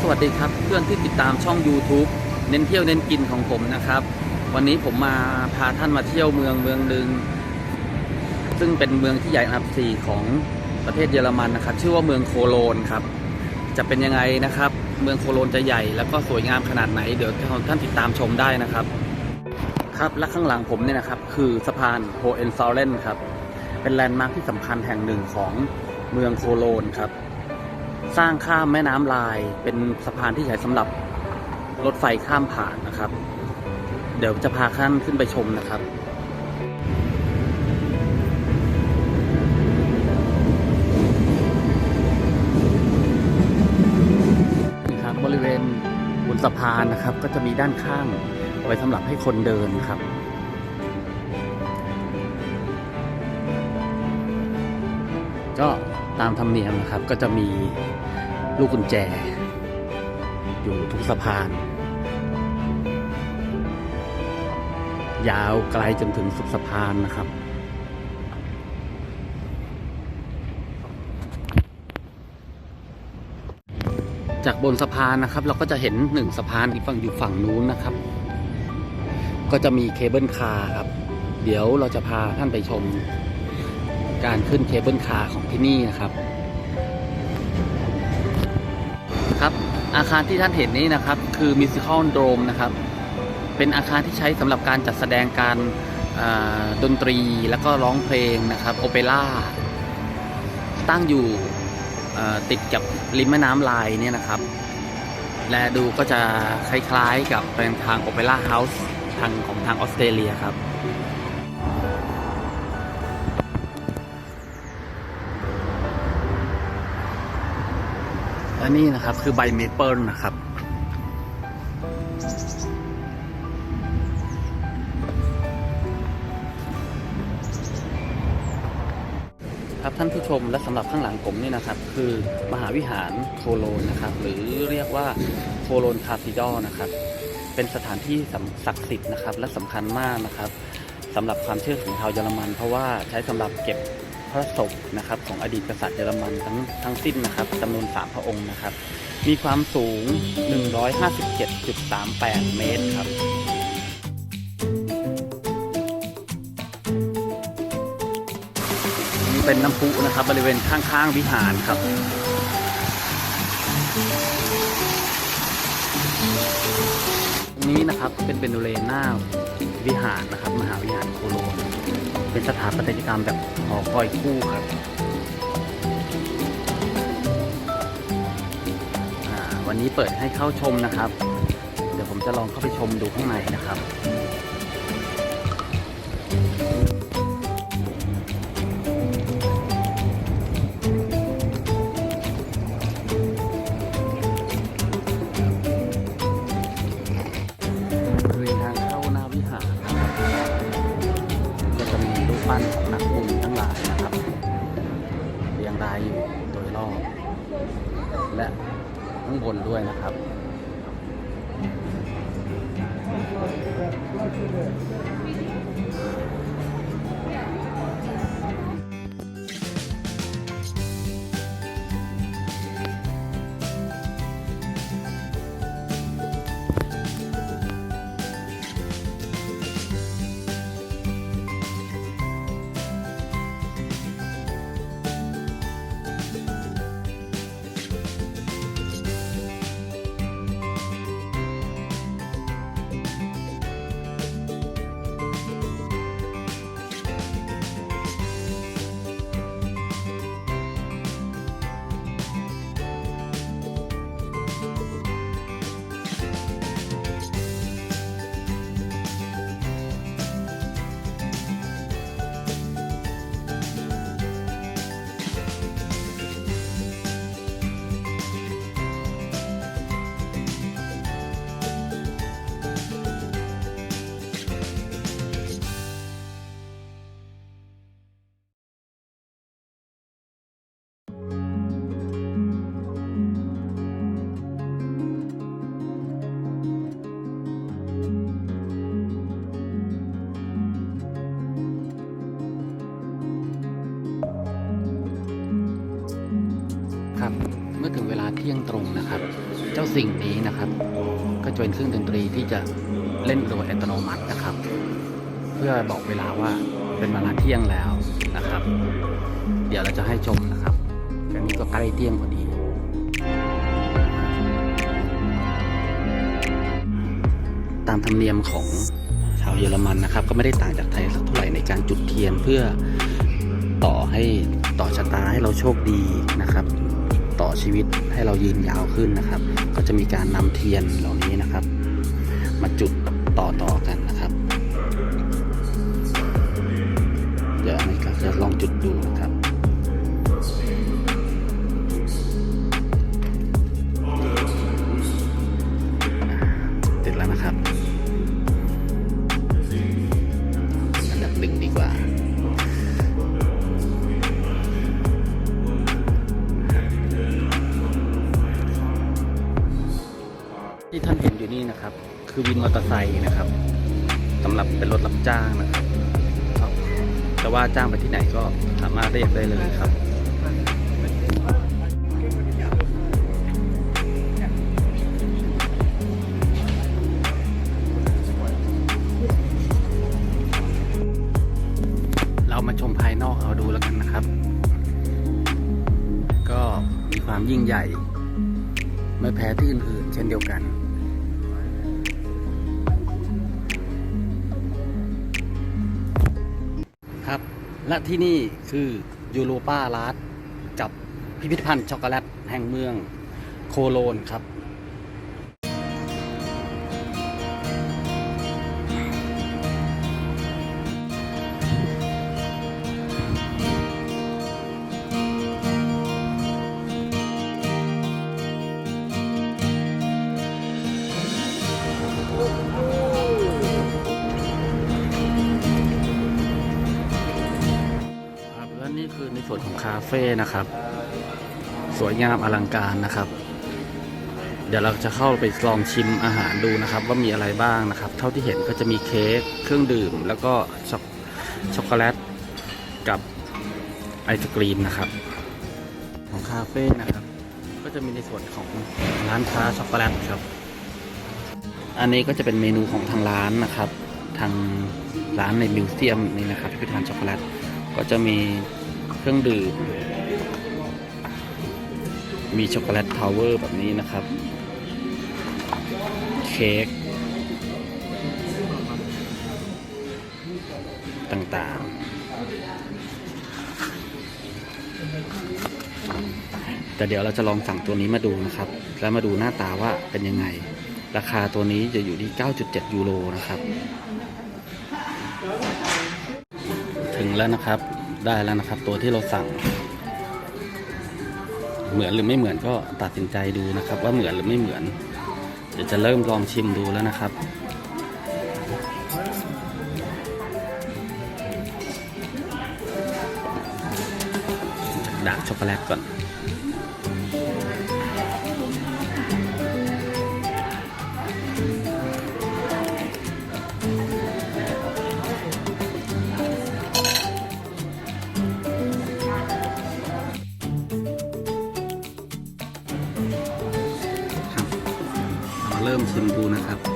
สวัสดีครับ เพื่อนที่ติดตามช่อง YouTube เน้นเที่ยวเน้นกินของผมนะครับ วันนี้ผมมาพาท่านมาเที่ยวเมืองเมืองหนึ่งซึ่งเป็นเมืองที่ใหญ่อันดับสี่ของประเทศเยอรมันนะครับ ชื่อว่าเมืองโคโลนครับ จะเป็นยังไงนะครับ เมืองโคโลนจะใหญ่แล้วก็สวยงามขนาดไหนเดี๋ยวท่านติดตามชมได้นะครับ ครับและข้างหลังผมเนี่ยนะครับ คือสะพานโฮเอนซอลเลนครับเป็นแลนด์มาร์คที่สำคัญแห่งหนึ่งของเมืองโคโลนครับ สร้างข้ามแม่น้ำลาย เป็นสะพานที่ใช้สำหรับรถไฟข้ามผ่านนะครับ เดี๋ยวจะพาท่านขึ้นไปชมนะครับนี่ครับบริเวณบนสะพานนะครับ ก็จะมีด้านข้างไว้สำหรับให้คนเดินครับก็ตามธรรมเนียมนะครับก็จะมี ลูกกุญแจ อยู่ทุกสะพาน ยาวไกลจนถึงสุดสะพานนะครับจากบนสะพานนะครับ เราก็จะเห็นหนึ่งสะพานอีกฝั่งอยู่ฝั่งนู้นนะครับ ก็จะมีเคเบิลคาร์ครับ เดี๋ยวเราจะพาท่านไปชม การขึ้นเคเบิลคาร์ของที่นี่นะครับ ครับ อาคารที่ท่านเห็นนี้นะครับ คือมิวสิคอลโดมนะครับ เป็นอาคารที่ใช้สำหรับการจัดแสดงการดนตรีแล้วก็ร้องเพลงนะครับโอเปร่าตั้งอยู่ติดกับริมแม่น้ำลายเนี่ยนะครับ และดูก็จะคล้ายๆกับเป็นทางโอเปร่าเฮาส์ทางของทางออสเตรเลียครับ และนี่นะครับคือใบเมเปิลนะครับ ครับท่านผู้ชมและสำหรับข้างหลังผมนี่นะครับ คือมหาวิหารโคโลนนะครับ หรือเรียกว่าโคโลนคาสิดอนะครับ เป็นสถานที่ศักดิ์สิทธิ์นะครับ และสำคัญมากนะครับสำหรับความเชื่อของชาวเยอรมัน เพราะว่าใช้สำหรับเก็บ ระศพนะครับของอดีตกษัตริย์เยอรมันทั้งทั้งสิ้นนะครับจำนวน 3 พระองค์นะครับ มีความสูง 157.38 เมตรครับนี่เป็นน้ำพุนะครับบริเวณข้างๆวิหารครับตรงนี้นะครับเป็นเบนูเลน่าวิหารนะครับ มหาวิหารโคโลน เป็นสถาปัตยกรรมแบบหอคอยคู่ครับวันนี้เปิดให้เข้าชมนะครับ เดี๋ยวผมจะลองเข้าไปชมดูข้างในนะครับ สิ่งนี้นะครับ ก็จะเป็นเครื่องดนตรีที่จะเล่นโดยอัตโนมัตินะครับ เพื่อบอกเวลาว่าเป็นเวลาเที่ยงแล้วนะครับ เดี๋ยวเราจะให้ชมนะครับอันนี้ก็ใกล้เที่ยงพอดีตามธรรมเนียมของชาวเยอรมันนะครับ ก็ไม่ได้ต่างจากไทยสักเท่าไหร่ในการจุดเทียนเพื่อต่อให้ต่อชะตาให้เราโชคดีนะครับ ต่อชีวิตให้เรายืนยาวขึ้นนะครับ ก็จะมีการนำเทียนเหล่านี้นะครับ มาจุดต่อต่อๆกันนะครับ เดี๋ยวนี้ก็จะลองจุดดู รับเป็นรถรับจ้างนะครับครับแต่ว่าจ้างไปที่ไหนก็สามารถเรียกได้เลยครับเรามาชมภายนอกเอาดูแล้วกันนะครับ ก็มีความยิ่งใหญ่ ไม่แพ้ที่อื่นๆ เช่นเดียวกัน และที่นี่คือยูโรปาลานกับพิพิธภัณฑ์ช็อกโกแลตแห่งเมืองโคโลนครับ เฟ่นะครับ สวยงามอลังการนะครับ เดี๋ยวเราจะเข้าไปลองชิมอาหารดูนะครับ ว่ามีอะไรบ้างนะครับ เท่าที่เห็นก็จะมีเค้กเครื่องดื่ม แล้วก็ช็อกช็อกโกแลตกับไอศกรีมนะครับ ของคาเฟ่นะครับ ก็จะมีในส่วนของร้านค้าช็อกโกแลตครับ อันนี้ก็จะเป็นเมนูของทางร้านนะครับ ทางร้านในมิวเซียมนี่นะครับพิพิธภัณฑ์ช็อกโกแลตก็จะมี เครื่องดื่ม มีช็อกโกแลตทาวเวอร์แบบนี้นะครับ เค้กต่างๆ แต่เดี๋ยวเราจะลองสั่งตัวนี้มาดูนะครับ แล้วมาดูหน้าตาว่าเป็นยังไง ราคาตัวนี้จะอยู่ที่ 9.7 ยูโรนะครับ ถึงแล้วนะครับ ได้แล้วนะครับ ตัวที่เราสั่ง เหมือนหรือไม่เหมือนก็ตัดสินใจดูนะครับ ว่าเหมือนหรือไม่เหมือน เดี๋ยวจะเริ่มลองชิมดูแล้วนะครับจากดาร์กช็อกโกแลตก่อน ริ่มชิมดูนะครับ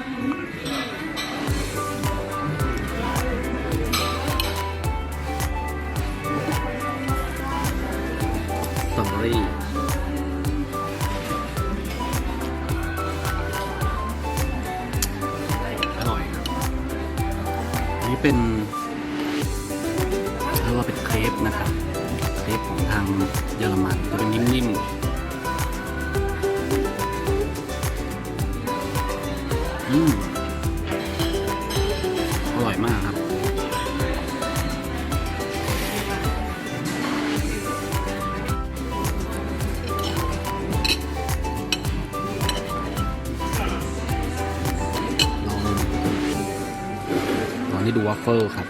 อร่อยมากครับ ลองลองที่ดูวัฟเฟิลครับ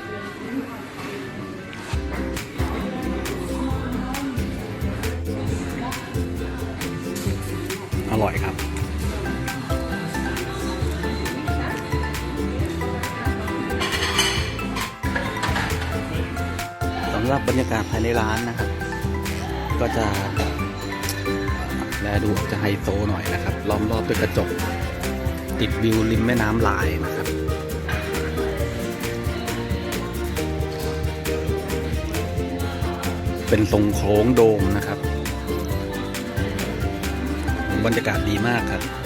อร่อยครับ รับบรรยากาศภายในร้านนะครับ ก็จะแลดูจะไฮโซหน่อยนะครับ ล้อมรอบด้วยกระจก ติดวิวริมแม่น้ำลายนะครับเป็นทรงโค้งโดมนะครับ บรรยากาศดีมากครับครับ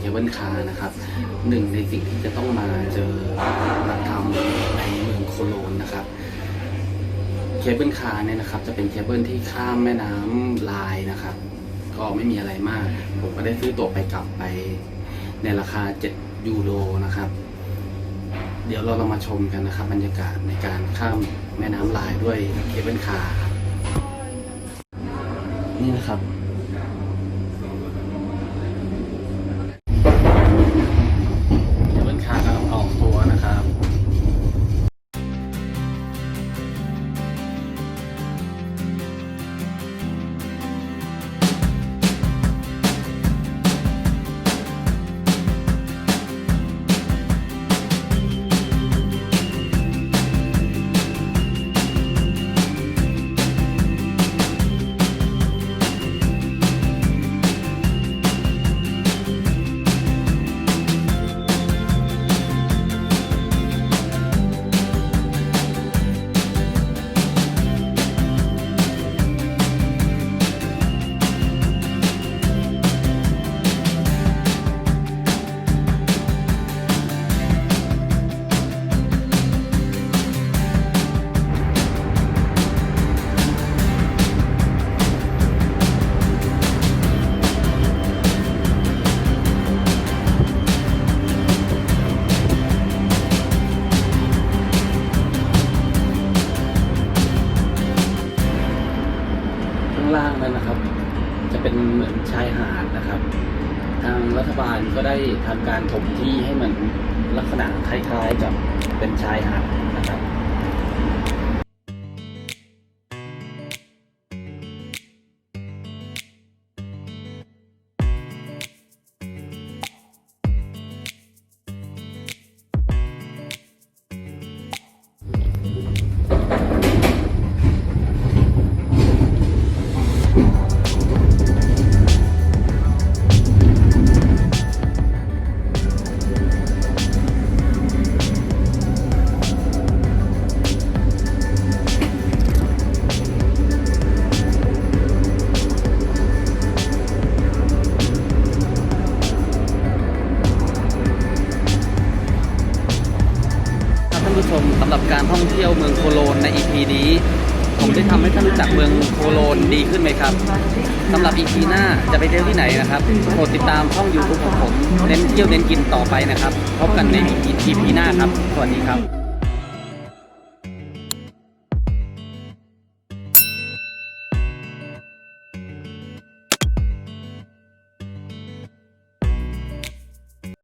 เคเบิลคาร์นะครับหนึ่งในสิ่งที่จะต้องมาเจอวัฒนธรรมในเมืองโคโลนนะครับเคเบิลคาร์เนี่ยนะครับ จะเป็นเคเบิลที่ข้ามแม่น้ำลายนะครับ ก็ไม่มีอะไรมาก ผมก็ได้ซื้อตั๋วไปกลับไป ในราคา 7 ยูโรนะครับ เดี๋ยวเราเรามาชมกันนะครับ บรรยากาศในการข้ามแม่น้ำลายด้วยเคเบิลคาร์นี่นะครับางล่างนั้นนะครับ จะเป็นเหมือนชายหาดนะครับ ทางรัฐบาลก็ได้ทำการถมที่ให้มันลักษณะคล้ายๆกับเป็นชายหาด ผู้ชมสำหรับการท่องเที่ยวเมืองโคโลนใน EP นี้ ผมได้ทำให้ท่านรู้จักเมืองโคโลนดีขึ้นไหมครับสำหรับ EP หน้าจะไปเที่ยวที่ไหนนะครับโปรดติดตามช่อง YouTube ของผมเน้นเที่ยวเน้นกินต่อไปนะครับ พบกันใน EP หน้าครับ สวัสดีครับ